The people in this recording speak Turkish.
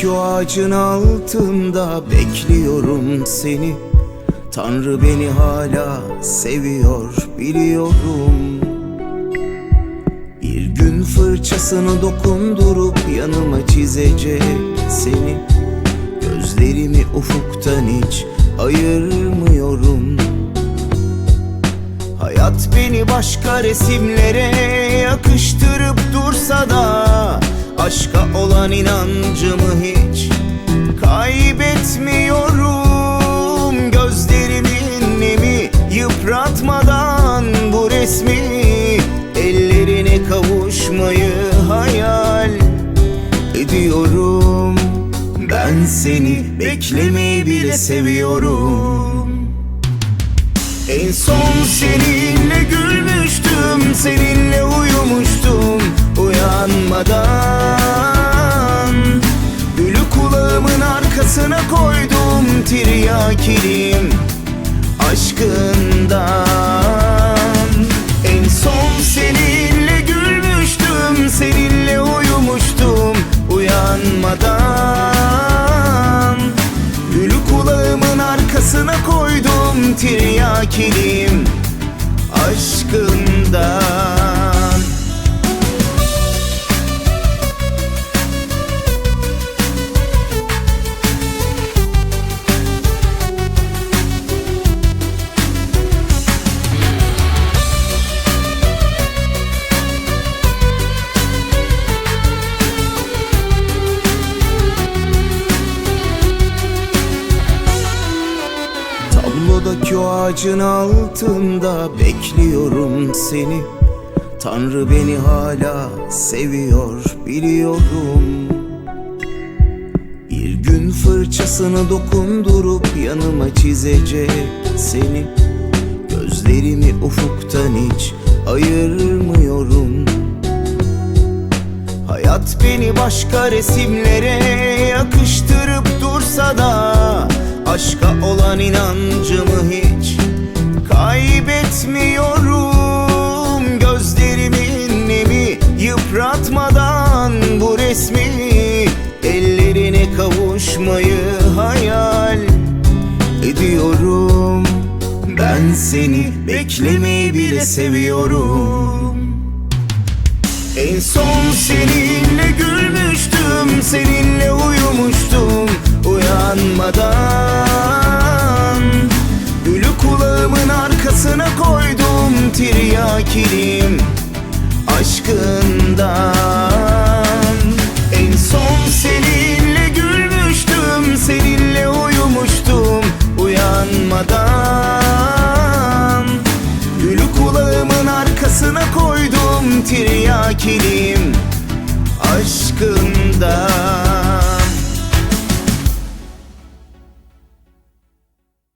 şu ağacın altında bekliyorum seni. Tanrı beni hala seviyor biliyorum. Bir gün fırçasını dokundurup yanıma çizecek seni. Gözlerimi ufuktan hiç ayırmıyorum. Hayat beni başka resimlere ediyorum Ben seni beklemeyi bile seviyorum. En son seninle gülmüştüm Seninle uyumuştum uyanmadan. Gülü kulağımın arkasına koydum Tiryakilim aşkından koydum Tiryakilim aşkından Tablodaki o ağacın altında bekliyorum seni. Tanrı beni hala seviyor biliyorum. Bir gün fırçasını dokundurup yanıma çizecek seni. Gözlerimi ufuktan hiç ayırmıyorum. Hayat beni başka resimlere yakıştırıp dursa da Aşka olan inancımı hiç kaybetmiyorum. Gözlerimin nemi yıpratmadan bu resmi Ellerine kavuşmayı hayal ediyorum. Ben seni beklemeyi bile seviyorum. En son seninle gülmüştüm Seninle Tiryakilim aşkından